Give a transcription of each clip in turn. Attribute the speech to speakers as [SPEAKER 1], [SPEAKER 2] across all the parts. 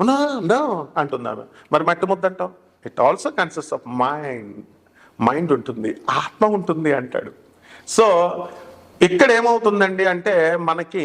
[SPEAKER 1] No no అంటున్నాను మరి మట్టి ముద్ద అంటాం it also consist of mind mind ఉంటుంది ఆత్మ ఉంటుంది అంటాడు. సో ఇక్కడ ఏమవుతుందండి అంటే మనకి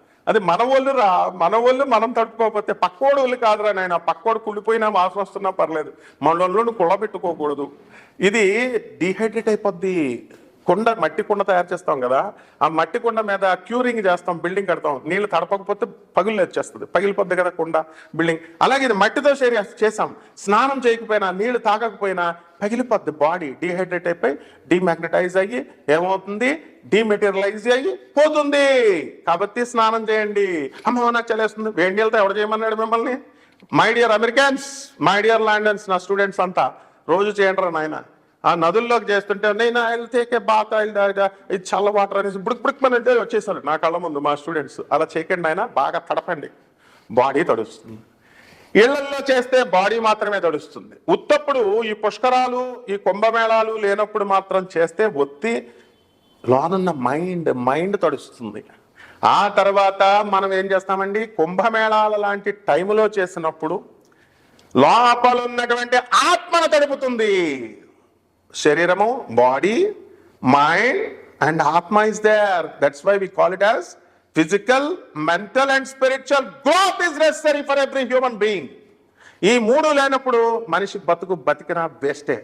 [SPEAKER 1] అది మన వాళ్ళు రా మన వాళ్ళు మనం తట్టుకోకపోతే పక్కోడు వాళ్ళు కాదురా నాయన. పక్కోడు కుళ్ళిపోయినా వాసన వస్తున్నా పర్లేదు. మన వాళ్ళు కుళ్ళబెట్టుకోకూడదు. ఇది డిహైడ్రేట్ అయిపోద్ది. కుండ మట్టి కుండ తయారు చేస్తాం కదా ఆ మట్టి కుండ మీద క్యూరింగ్ చేస్తాం బిల్డింగ్ కడతాం. నీళ్ళు తడపకపోతే పగులు వచ్చేస్తుంది. పగిలిపోద్ది కదా కుండ బిల్డింగ్. అలాగే ఇది మట్టితో చేరి చేసాం. స్నానం చేయకపోయినా నీళ్ళు తాగకపోయినా పగిలిపోద్ది బాడీ. డిహైడ్రేట్ అయిపోయి డిమాగ్నటైజ్ అయ్యి ఏమవుతుంది? డీమెటీరియలైజ్ అయ్యి పోతుంది. కాబట్టి స్నానం చేయండి. అమ్మ నాకు చలేస్తుంది వేడి నీళ్ళతో ఎవడు చేయమన్నాడు మిమ్మల్ని? My dear Americans my dear Londons నా స్టూడెంట్స్ అంతా రోజు చేయండి రా నాయన. ఆ నదుల్లోకి చేస్తుంటే నేను ఐల్ టేక్ బాత్ ఐల్ ఇది చల్ల వాటర్ అనేసి బుడుక్ బుడుక్ మన అంటే వచ్చేసారు నా కళ్ళ ముందు మా స్టూడెంట్స్. అలా చేయకండి ఆయన బాగా తడపండి. బాడీ తడుస్తుంది. ఇళ్ళల్లో చేస్తే బాడీ మాత్రమే తడుస్తుంది. ఉత్తప్పుడు ఈ పుష్కరాలు ఈ కుంభమేళాలు లేనప్పుడు మాత్రం చేస్తే ఒత్తి లోనున్న మైండ్ మైండ్ తడుస్తుంది. ఆ తర్వాత మనం ఏం చేస్తామండి? కుంభమేళాల లాంటి టైములో చేసినప్పుడు లోపలున్నటువంటి ఆత్మను తడుపుతుంది. శరీరము body mind and atma is there that's why we call it as physical mental and spiritual growth is necessary for every human being ఈ మూడు లేనప్పుడు మనిషి బతుకు బతికిన వేస్టే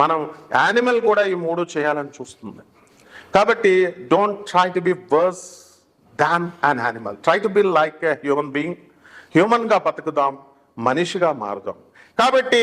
[SPEAKER 1] మనం యానిమల్ కూడా ఈ మూడు చేయాలని చూస్తుంది. కాబట్టి don't try to be worse than an animal try to be like a human being హ్యూమన్గా బతుకుదాం మనిషిగా మారుదాం. కాబట్టి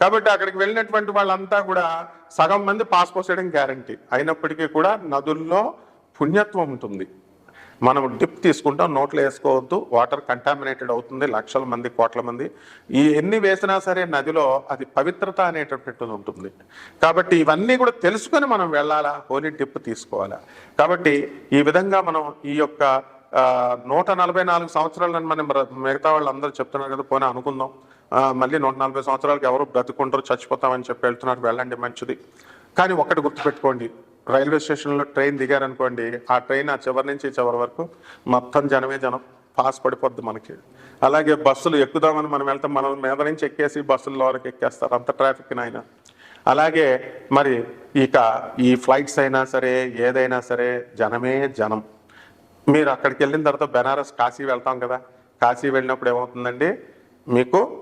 [SPEAKER 1] కాబట్టి అక్కడికి వెళ్ళినటువంటి వాళ్ళంతా కూడా సగం మంది పాస్ పోసేయడం గ్యారంటీ. అయినప్పటికీ కూడా నదుల్లో పుణ్యత్వం ఉంటుంది. మనం డిప్ తీసుకుంటాం నోట్లో వేసుకోవద్దు వాటర్ కంటామినేటెడ్ అవుతుంది లక్షల మంది కోట్ల మంది. ఈ ఎన్ని వేసినా సరే నదిలో అది పవిత్రత అనేటటువంటిది ఉంటుంది. కాబట్టి ఇవన్నీ కూడా తెలుసుకొని మనం వెళ్ళాలా హోలీ డిప్ తీసుకోవాలా. కాబట్టి ఈ విధంగా మనం ఈ యొక్క నూట నలభై నాలుగు సంవత్సరాలను మనం మిగతా మిగతా వాళ్ళందరూ చెప్తున్నారు కదా పోనీ అనుకుందాం. మళ్ళీ నూట నలభై సంవత్సరాలకు ఎవరు బ్రతుకుంటారు చచ్చిపోతామని చెప్పి వెళ్తున్నారు. వెళ్ళండి మంచిది. కానీ ఒక్కటి గుర్తుపెట్టుకోండి. రైల్వే స్టేషన్లో ట్రైన్ దిగారనుకోండి ఆ ట్రైన్ ఆ చివరి నుంచి చివరి వరకు మొత్తం జనమే జనం. పాస్ పడిపోద్ది మనకి. అలాగే బస్సులు ఎక్కుదామని మనం వెళ్తాం మనం మీద నుంచి ఎక్కేసి బస్సుల్లో వరకు ఎక్కేస్తారు. అంత ట్రాఫిక్ నాయన. అలాగే మరి ఇక ఈ ఫ్లైట్స్ అయినా సరే ఏదైనా సరే జనమే జనం. మీరు అక్కడికి వెళ్ళిన తర్వాత బెనారస్ కాశీ వెళ్తాం కదా. కాశీ వెళ్ళినప్పుడు ఏమవుతుందండి? మీకు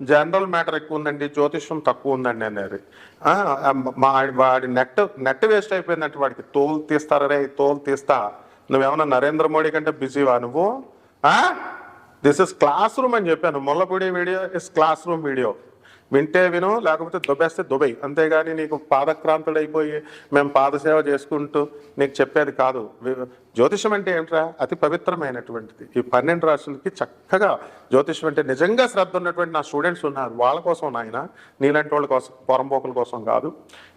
[SPEAKER 1] జనరల్ మ్యాటర్ ఎక్కువ ఉందండి జ్యోతిష్యం తక్కువ ఉందండి అనేది వాడి నెట్ నెట్ వేస్ట్ అయిపోయిందంటే వాడికి తోలు తీస్తారే? తోలు తీస్తా. నువ్వేమన్నా నరేంద్ర మోడీ కంటే బిజీవా నువ్వు? దిస్ ఇస్ క్లాస్ రూమ్ అని చెప్పాను. Mullapudi video is classroom video వింటే విను లేకపోతే దుబ్బేస్తే దుబై అంతేగాని నీకు పాదక్రాంతుడైపోయి మేము పాదసేవ చేసుకుంటూ నీకు చెప్పేది కాదు. జ్యోతిషం అంటే ఏంట్రా? అతి పవిత్రమైనటువంటిది. ఈ పన్నెండు రాష్ట్రాలకి చక్కగా జ్యోతిషం అంటే నిజంగా శ్రద్ధ ఉన్నటువంటి నా స్టూడెంట్స్ ఉన్నారు. వాళ్ళ కోసం నాయన నీలాంటి వాళ్ళ కోసం పొరంపోకుల కోసం కాదు.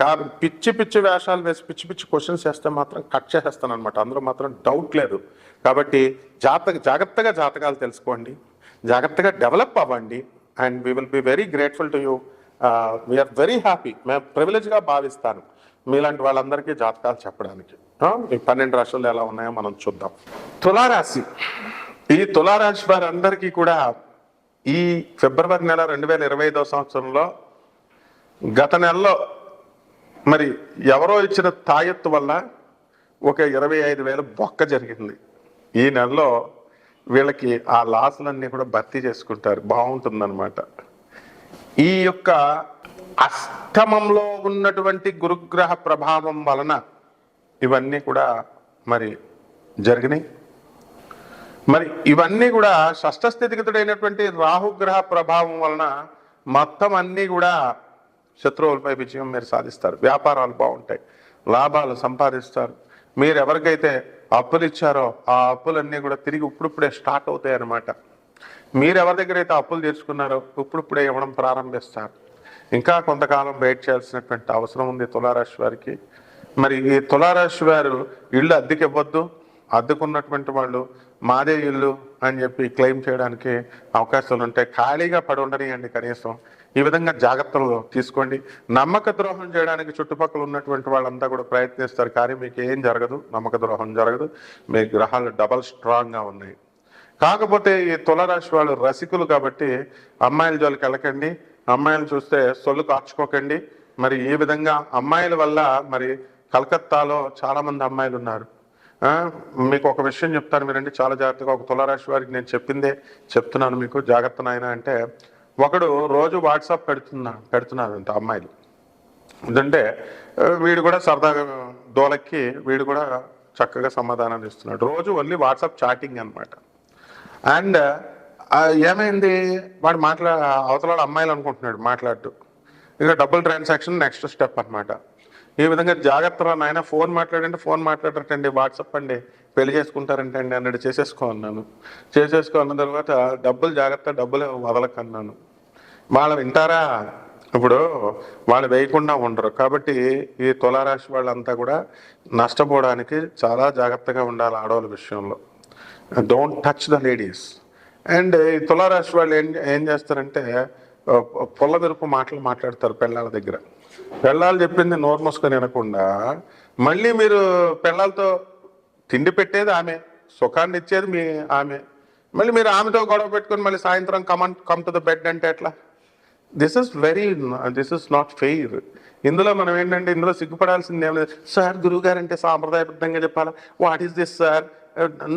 [SPEAKER 1] కాబట్టి పిచ్చి పిచ్చి వేషాలు వేసి పిచ్చి పిచ్చి క్వశ్చన్స్ వేస్తే మాత్రం కట్ చేసేస్తాను అనమాట అందులో మాత్రం డౌట్ లేదు. కాబట్టి జాతక జాగ్రత్తగా జాతకాలు తెలుసుకోండి. జాగ్రత్తగా డెవలప్ అవ్వండి. And we will be very grateful to you we are very happy మేము ప్రివిలేజ్గా భావిస్తాను. మీలాంటి వాళ్ళందరికీ జాతకాలు చెప్పడానికి. ఈ పన్నెండు రాష్ట్రాలు ఎలా ఉన్నాయో మనం చూద్దాం. తులారాశి. ఈ తులారాశి వారందరికీ కూడా ఈ ఫిబ్రవరి నెల రెండు వేల ఇరవై ఐదో సంవత్సరంలో గత నెలలో మరి ఎవరో ఇచ్చిన తాయెత్తు వల్ల ఒక ఇరవై ఐదు వేల బొక్క జరిగింది. ఈ నెలలో వీళ్ళకి ఆ లాసులన్నీ కూడా భర్తీ చేసుకుంటారు. బాగుంటుందన్నమాట. ఈ యొక్క అష్టమంలో ఉన్నటువంటి గురుగ్రహ ప్రభావం వలన ఇవన్నీ కూడా మరి జరిగినాయి. మరి ఇవన్నీ కూడా షష్ఠస్థితిగతుడైనటువంటి రాహుగ్రహ ప్రభావం వలన మొత్తం అన్నీ కూడా శత్రువులపై విజయం మీరు సాధిస్తారు. వ్యాపారాలు బాగుంటాయి. లాభాలు సంపాదిస్తారు. మీరు ఎవరికైతే అప్పులు ఇచ్చారో ఆ అప్పులన్నీ కూడా తిరిగి ఇప్పుడిప్పుడే స్టార్ట్ అవుతాయి అన్నమాట మీరు ఎవరి దగ్గర అయితే అప్పులు తీర్చుకున్నారో ఇప్పుడిప్పుడే ఇవ్వడం ప్రారంభిస్తారు. ఇంకా కొంతకాలం వెయిట్ చేయాల్సినటువంటి అవసరం ఉంది తులారాశి వారికి. మరి ఈ తులారాశి వారు ఇళ్ళు అద్దెకి ఇవ్వద్దు. అద్దెకున్నటువంటి వాళ్ళు మాదే ఇల్లు అని చెప్పి క్లెయిమ్ చేయడానికి అవకాశాలు ఉంటాయి. ఖాళీగా పడి ఉండనియండి కనీసం. ఈ విధంగా జాగ్రత్తలు తీసుకోండి. నమ్మక ద్రోహం చేయడానికి చుట్టుపక్కల ఉన్నటువంటి వాళ్ళంతా కూడా ప్రయత్నిస్తారు కానీ మీకు ఏం జరగదు. నమ్మక ద్రోహం జరగదు. మీ గ్రహాలు డబల్ స్ట్రాంగ్గా ఉన్నాయి. కాకపోతే ఈ తులరాశి వాళ్ళు రసికులు కాబట్టి అమ్మాయిల జోలికి వెళ్ళకండి. అమ్మాయిలు చూస్తే సొల్లు కార్చుకోకండి. మరి ఈ విధంగా అమ్మాయిల వల్ల మరి కలకత్తాలో చాలామంది అమ్మాయిలు ఉన్నారు. మీకు ఒక విషయం చెప్తాను మీరండి. చాలా జాగ్రత్తగా ఒక తులారాశి వారికి నేను చెప్పిందే చెప్తున్నాను మీకు. జాగ్రత్త నాయన అంటే ఒకడు రోజు వాట్సాప్ పెడుతున్నా పెడుతున్నారు అంట అమ్మాయిలు. ఎందుకంటే వీడు కూడా సరదాగా దోలక్కి వీడు కూడా చక్కగా సమాధానాన్ని ఇస్తున్నాడు. రోజు ఓన్లీ వాట్సాప్ చాటింగ్ అనమాట అండ్ ఏమైంది? వాడు మాట్లా అవతలాడు అమ్మాయిలు అనుకుంటున్నాడు మాట్లాడుతూ. ఇక డబుల్ ట్రాన్సాక్షన్ నెక్స్ట్ స్టెప్ అనమాట ఈ విధంగా జాగ్రత్త నాయన ఫోన్ మాట్లాడండి ఫోన్ మాట్లాడటండి వాట్సాప్ అండి పెళ్ళి చేసుకుంటారంటే అండి అన్నట్టు చేసేసుకో అన్నాను. చేసేసుకో అన్న తర్వాత డబ్బులు జాగ్రత్త డబ్బులు వదలకన్నాను. వాళ్ళు వింటారా? ఇప్పుడు వాళ్ళు వేయకుండా ఉండరు. కాబట్టి ఈ తులారాశి వాళ్ళంతా కూడా నష్టపోవడానికి చాలా జాగ్రత్తగా ఉండాలి ఆడవాళ్ళ విషయంలో. Don't touch the ladies and ఈ తులారాశి వాళ్ళు ఏం ఏం చేస్తారంటే పొల్ల విరుపు మాటలు మాట్లాడతారు పిల్లల దగ్గర. పెళ్ళాలు చెప్పింది నోరు మూసుకొని వినకుండా మళ్ళీ మీరు పెళ్ళాలతో తిండి పెట్టేది ఆమె సుఖాన్ని ఇచ్చేది మీ ఆమె. మళ్ళీ మీరు ఆమెతో గొడవ పెట్టుకొని మళ్ళీ సాయంత్రం come on come to the bed అంటే ఎట్లా? This is very this is not fair ఇందులో మనం ఏంటంటే ఇందులో సిగ్గుపడాల్సింది ఏం లేదు. సార్ గురువు గారు అంటే సాంప్రదాయబద్ధంగా చెప్పాలా? What is this sir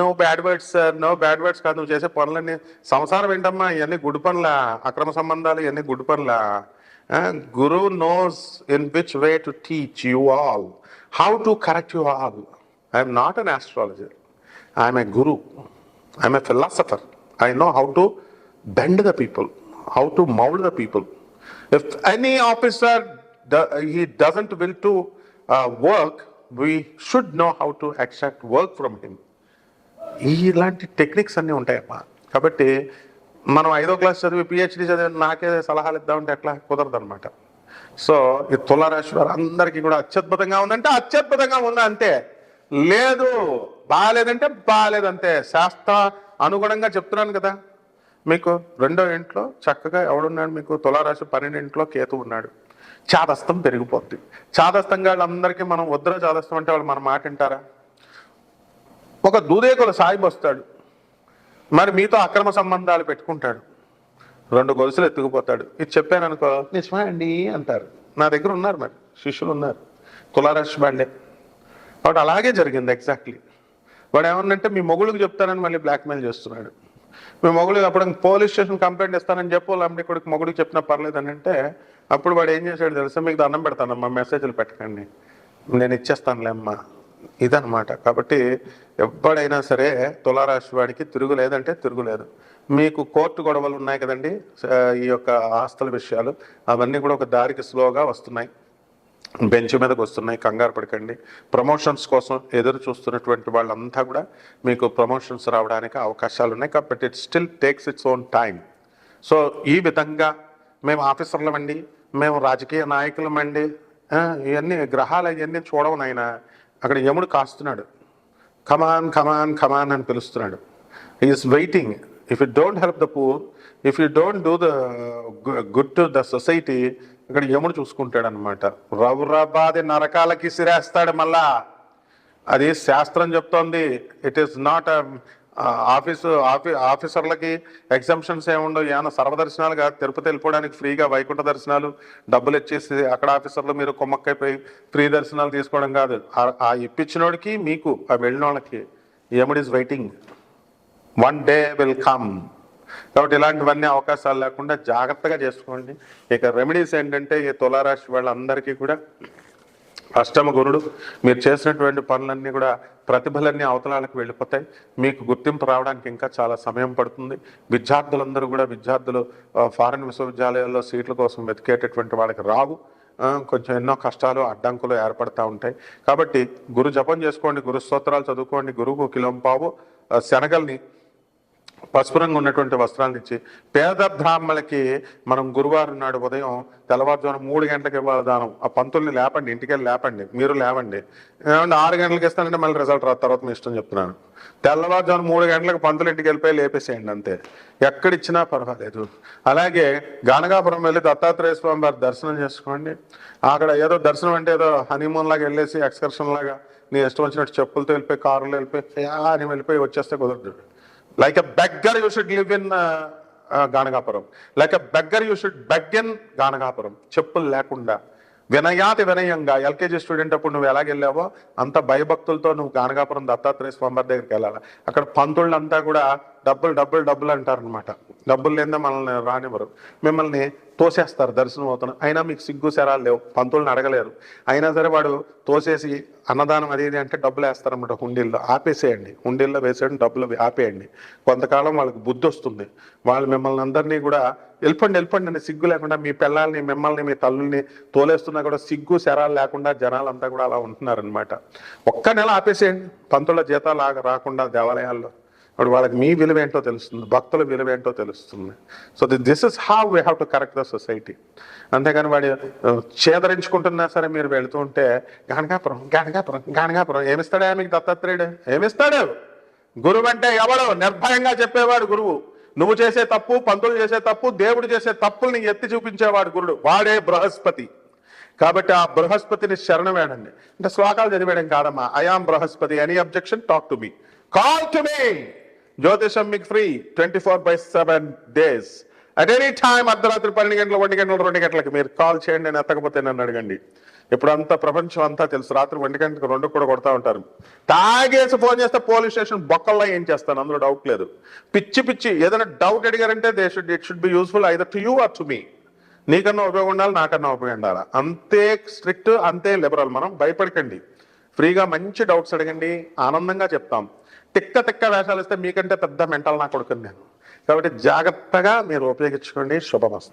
[SPEAKER 1] no bad words sir no bad words కాదు. నువ్వు చేసే పనులన్నీ సంసారం ఏంటమ్మా? ఇవన్నీ గుడి పనులా? అక్రమ సంబంధాలు ఇవన్నీ గుడి పనులా? Guru Guru knows in which way to teach you all, how to correct you all. I am not an astrologer. I am a philosopher. I know how to bend the people, how to mold the people. If any officer he doesn't will to uh, work, we should know how to extract work from him. ఇలాంటి techniques అన్నీ ఉంటాయమ్మా కాబట్టి మనం ఐదో class చదివి PhD చదివి నాకే సలహాలు ఇద్దామంటే ఎట్లా? కుదరదు అనమాట సో ఈ తులారాశి వారు అందరికీ కూడా అత్యద్భుతంగా ఉందంటే అత్యద్భుతంగా ఉందా అంతే. లేదు బాగాలేదంటే బాగాలేదంతే శాస్త్ర అనుగుణంగా చెప్తున్నాను కదా. మీకు రెండో ఇంట్లో చక్కగా ఎవడున్నాడు మీకు? తులారాశి పన్నెండింట్లో కేతు ఉన్నాడు. చాదస్తం పెరిగిపోద్ది. చాదస్తంగా వాళ్ళందరికీ మనం వద్దురా చాదస్తం అంటే వాళ్ళు మన మాట వింటారా? ఒక దూదేకుల సాయిబు వస్తాడు మరి మీతో అక్రమ సంబంధాలు పెట్టుకుంటాడు. రెండు గొలుసులు ఎత్తుకుపోతాడు. ఇది చెప్పాను అనుకో నిజమా అండి అంటారు. నా దగ్గర ఉన్నారు మరి శిష్యులు ఉన్నారు. తులారాశి వాళ్ళే. వాడు అలాగే జరిగింది ఎగ్జాక్ట్లీ వాడు ఏమన్నంటే మీ మొగుళ్ళకి చెప్తానని మళ్ళీ బ్లాక్మెయిల్ చేస్తున్నాడు. మీ మొగుడు అప్పుడు పోలీస్ స్టేషన్ కంప్లైంట్ ఇస్తానని చెప్పు లంబడి కొడుకు మొగుడికి చెప్పినా పర్లేదు అని అంటే అప్పుడు వాడు ఏం చేశాడు తెలుసా? మీకు దండం పెడతానమ్మా మెసేజ్లు పెట్టకండి. నేను ఇచ్చేస్తానులేమ్మా ఇదనమాట కాబట్టి ఎప్పుడైనా సరే తులారాశి వాడికి తిరుగులేదంటే తిరుగులేదు. మీకు కోర్టు గొడవలు ఉన్నాయి కదండి ఈ యొక్క ఆస్తుల విషయాలు అవన్నీ కూడా ఒక దారికి స్లోగా వస్తున్నాయి. బెంచ్ మీదకి వస్తున్నాయి కంగారు పడకండి. ప్రమోషన్స్ కోసం ఎదురు చూస్తున్నటువంటి వాళ్ళంతా కూడా మీకు ప్రమోషన్స్ రావడానికి అవకాశాలు ఉన్నాయి. కాబట్టి it still takes its own time so ఈ విధంగా మేము ఆఫీసర్లమండి మేము రాజకీయ నాయకులమండి ఇవన్నీ గ్రహాలు ఇవన్నీ చూడవు నాయన. అక్కడ యముడు కాస్తున్నాడు. కమాన్ కమాన్ కమాన్ అని పిలుస్తున్నాడు. Is waiting if you don't help the poor if you don't do the good to the society ఇక్కడ యముడు చూసుకుంటాడు అనమాట రౌరబాది నరకాలకి సిరేస్తాడు మళ్ళా. అది శాస్త్రం చెప్తోంది. ఇట్ ఈస్ నాట్ ఆఫీసు ఆఫీ ఆఫీసర్లకి ఎగ్జామ్షన్స్ ఏముండవు ఏమైనా సర్వదర్శనాలుగా తిరుపతి వెళ్ళిపోవడానికి ఫ్రీగా వైకుంఠ దర్శనాలు డబ్బులు ఇచ్చేసి అక్కడ ఆఫీసర్లు మీరు కొమ్మక్కైపోయి ఫ్రీ దర్శనాలు తీసుకోవడం కాదు. ఆ- ఇప్పించినోడికి మీకు ఆ వెళ్ళిన వాళ్ళకి ఎముడ్ is waiting one day will come కాబట్టి ఇలాంటివన్నీ అవకాశాలు లేకుండా జాగ్రత్తగా చేసుకోండి. ఇక రెమెడీస్ ఏంటంటే ఈ తులారాశి వాళ్ళందరికీ కూడా అష్టమ గురుడు మీరు చేసినటువంటి పనులన్నీ కూడా ప్రతిభలన్నీ అవతలాలకు వెళ్ళిపోతాయి. మీకు గుర్తింపు రావడానికి ఇంకా చాలా సమయం పడుతుంది. విద్యార్థులందరూ కూడా విద్యార్థులు ఆ, ఫారిన్ విశ్వవిద్యాలయాల్లో సీట్ల కోసం వెతికేటటువంటి వాళ్ళకి రావు. కొంచెం ఎన్నో కష్టాలు అడ్డంకులు ఏర్పడతా ఉంటాయి. కాబట్టి గురు జపం చేసుకోండి గురు స్తోత్రాలు చదువుకోండి గురువు కిలంపావు. శనగల్ని పసుపు రంగు ఉన్నటువంటి వస్త్రాన్ని ఇచ్చి పేద బ్రాహ్మణులకి మనం గురువారం నాడు ఉదయం తెల్లవారుజామున మూడు గంటలకు ఇవ్వాలి దానం. ఆ పంతుల్ని లేపండి ఇంటికెళ్ళి లేపండి మీరు లేవండి. ఏమంటే ఆరు గంటలకు ఇస్తానంటే మళ్ళీ రిజల్ట్ రాదు తర్వాత మీ ఇష్టం చెప్తున్నాను. తెల్లవారుజామున మూడు గంటలకు పంతులు ఇంటికి వెళ్ళిపోయి లేపేసేయండి అంతే. ఎక్కడిచ్చినా పర్వాలేదు. అలాగే గానగాపురం వెళ్ళి దత్తాత్రేయ స్వామి వారి దర్శనం చేసుకోండి. అక్కడ ఏదో దర్శనం అంటే ఏదో హనీమూన్ లాగా వెళ్ళేసి ఎక్స్కర్షన్ లాగా నీ ఇష్టం వచ్చినట్టు చెప్పులతో వెళ్ళిపోయి కారులో వెళ్ళిపోయి అని వెళ్ళిపోయి వచ్చేస్తే కుదరదు. Like a beggar you should live in Ganagapuram like a beggar you should beg in Ganagapuram చెప్పులు లేకుండా. వినయాతి వినయంగా ఎల్కేజీ స్టూడెంట్ అప్పుడు నువ్వు ఎలాగెళ్ళావో అంత భయభక్తులతో నువ్వు గానగాపురం దత్తాత్రేయ స్వామి దగ్గరికి వెళ్ళాలి? అక్కడ పంతుళ్ళంతా కూడా డబ్బులు డబ్బులు డబ్బులు అంటారు అనమాట డబ్బులు లేదా మనల్ని రానివ్వరు. మిమ్మల్ని తోసేస్తారు దర్శనం అవుతాను అయినా మీకు సిగ్గు శరాలు లేవు. పంతుల్ని అడగలేరు. అయినా సరే వాడు తోసేసి అన్నదానం అది ఇది అంటే డబ్బులు వేస్తారన్నమాట హుండీల్లో. ఆపేసేయండి. హుండీల్లో వేసేయండి డబ్బులు ఆపేయండి. కొంతకాలం వాళ్ళకి బుద్ధి వస్తుంది. వాళ్ళు మిమ్మల్ని అందరినీ కూడా వెళ్ళిపోండి వెళ్ళిపోండి అని సిగ్గు లేకుండా మీ పిల్లల్ని మిమ్మల్ని మీ తల్లుల్ని తోలేస్తున్నా కూడా సిగ్గు శరాలు లేకుండా జనాలంతా కూడా అలా ఉంటున్నారనమాట ఒక్క నెల ఆపేసేయండి. పంతుల జీతాలు రాకుండా దేవాలయాల్లో. అప్పుడు వాళ్ళకి మీ విలువ ఏంటో తెలుస్తుంది భక్తుల విలువ ఏంటో తెలుస్తుంది. So this is how we have to correct the society అంతేగాని వాడి చేదరించుకుంటున్నా సరే మీరు వెళుతూ ఉంటే గానగాపురం గానగాపురం గానగాపురం ఏమిస్తాడే మీకు దత్తాత్రేయుడు? ఏమిస్తాడు? గురువు అంటే ఎవడు? నిర్భయంగా చెప్పేవాడు గురువు. నువ్వు చేసే తప్పు పంతులు చేసే తప్పు దేవుడు చేసే తప్పుల్ని ఎత్తి చూపించేవాడు గురుడు. వాడే బృహస్పతి. కాబట్టి ఆ బృహస్పతిని శరణం వేడండి. అంటే శ్లోకాలు చదివేయడం కాదమ్మా. I am Brihaspati. Any objection talk to me. Call to me. జ్యోతిషం మీకు free twenty four by seven days at any time అర్ధరాత్రి పన్నెండు గంటలు ఒంటి గంటలు రెండు గంటలకు మీరు కాల్ చేయండి నేను ఎత్తకపోతే నన్ను అడగండి. ఇప్పుడు అంతా ప్రపంచం అంతా తెలుసు. రాత్రి ఒంటి గంటలకు రెండు కూడా కొడతా ఉంటారు. తాగేసి ఫోన్ చేస్తే పోలీస్ స్టేషన్ బొక్కల్లో ఏం చేస్తాను? అందులో డౌట్ లేదు. పిచ్చి పిచ్చి ఏదైనా doubt అడిగారంటే they should it should be useful either to you or to me నీకన్నా ఉపయోగం ఉండాలి నాకన్నా ఉపయోగం ఉండాలి. అంతే స్ట్రిక్ట్ అంతే లిబరల్ మనం భయపడకండి. ఫ్రీగా మంచి డౌట్స్ అడగండి ఆనందంగా చెప్తాం. తిక్క తిక్క వేషాలు ఇస్తే మీకంటే పెద్ద మెంటల్ నా కొడుకుని నేను. కాబట్టి జాగ్రత్తగా మీరు ఉపయోగించుకోండి. శుభమస్తు.